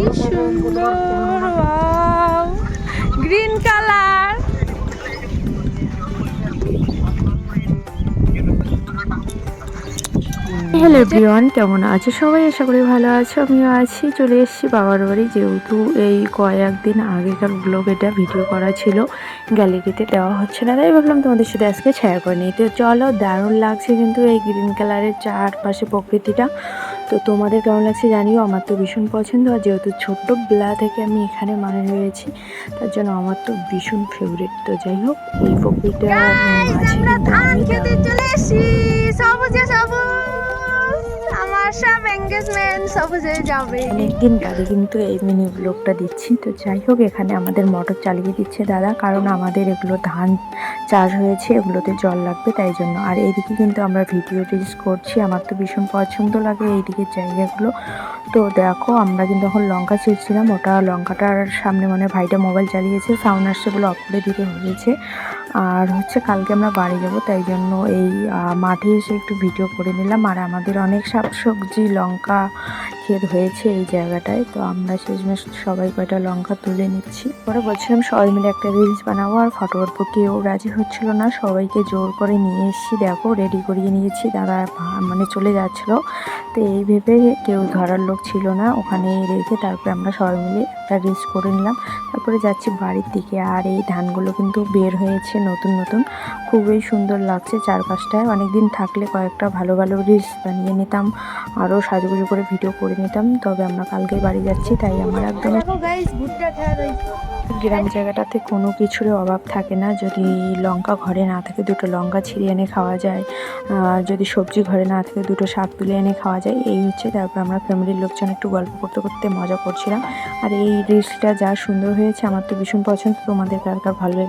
কি সুন্দর green colour hello everyone কেমন আছো সবাই? আশা করি ভালো আছো, আমিও আছি। চলে এসেছি বাবার বাড়ি, যেহেতু এই কয়েকদিন আগেকার ব্লগ এটা ভিডিও করা ছিল গ্যালারিতে দেওয়া হচ্ছে না, তাই ভাবলাম তোমাদের সাথে আজকে শেয়ার করে নিই। তো চলো দারুণ লাগছে কিন্তু এই গ্রিন কালারের চারপাশে প্রকৃতিটা। তো তোমাদের কেমন লাগছে জানিও আমার তো ভীষণ পছন্দ। আর যেহেতু ছোট্ট বেলা থেকে আমি এখানে মানে রয়েছি তার জন্য আমার তো ভীষণ ফেভারিট তো যাই হোক এই মাঝে কিন্তু আমি সব এঙ্গেজমেন্ট সবুজে যাবে। অনেকদিন কিন্তু এই মিনি ব্লগটা দিচ্ছি। তো যাই হোক, এখানে আমাদের মোটর চালিয়ে দিচ্ছে দাদা। কারণ আমাদের এগুলো ধান চাষ হয়েছে, এগুলোতে জল লাগবে, তাই জন্য। আর এইদিকে কিন্তু আমরা ভিডিও রিলিজ করছি। আমার তো ভীষণ পছন্দ লাগে এইদিকের জায়গাগুলো। তো দেখো, আমরা কিন্তু এখন লঙ্কা ছিঁড়ছিলাম। ওটা লঙ্কাটার সামনে মানে ভাইটা মোবাইল চালিয়েছে। সাউন্ড আসছে বলে অফ করে দিতে হয়েছে। আর হচ্ছে কালকে আমরা বাড়ি যাব, তাই জন্য এই মাঠে এসে একটু ভিডিও করে নিলাম। আর আমাদের অনেক শাকসবজি, লঙ্কা ক্ষেত হয়েছে এই জায়গাটায়, তো আমরা শেষমেশ সবাই কয়টা লঙ্কা তুলে নিচ্ছি। পরে বলছিলাম সবাই মিলে একটা রিলস বানাবো, আর ফটো উঠবো কেউ রাজি হচ্ছিল না। সবাইকে জোর করে নিয়ে এসেছি, দেখো রেডি করিয়ে নিয়েছি। দাদা মানে চলে যাচ্ছিল। তো এই ভেবে কেউ ধরার লোক ছিল না। ওখানে রেখে তারপরে আমরা সবাই মিলে একটা রিলস করে নিলাম। তারপরে যাচ্ছি বাড়ির দিকে, আর এই ধানগুলো কিন্তু বের হয়েছে নতুন নতুন। খুবই সুন্দর লাগছে চারপাশটায়। অনেকদিন থাকলে কয়েকটা ভালো ভালো রিলস বানিয়ে নিতাম। আরও সাজুগুজু করে ভিডিও করে নিতাম তবে আমরা কালকে বাড়ি যাচ্ছি তাই আমার একদম গ্রাম জায়গাটাতে কোনো কিছুর অভাব থাকে না। যদি লঙ্কা ঘরে না থাকে দুটো লঙ্কা ছিঁড়ে এনে খাওয়া যায়। যদি সবজি ঘরে না থাকে দুটো শাক তুলে এনে খাওয়া যায়। এই হচ্ছে তারপর আমরা ফ্যামিলির লোকজন একটু গল্প করতে করতে মজা করছিলাম। আর এই রিলসটা যা সুন্দর হয়েছে আমার তো ভীষণ পছন্দ। তোমাদের কার কার ভালো লেগে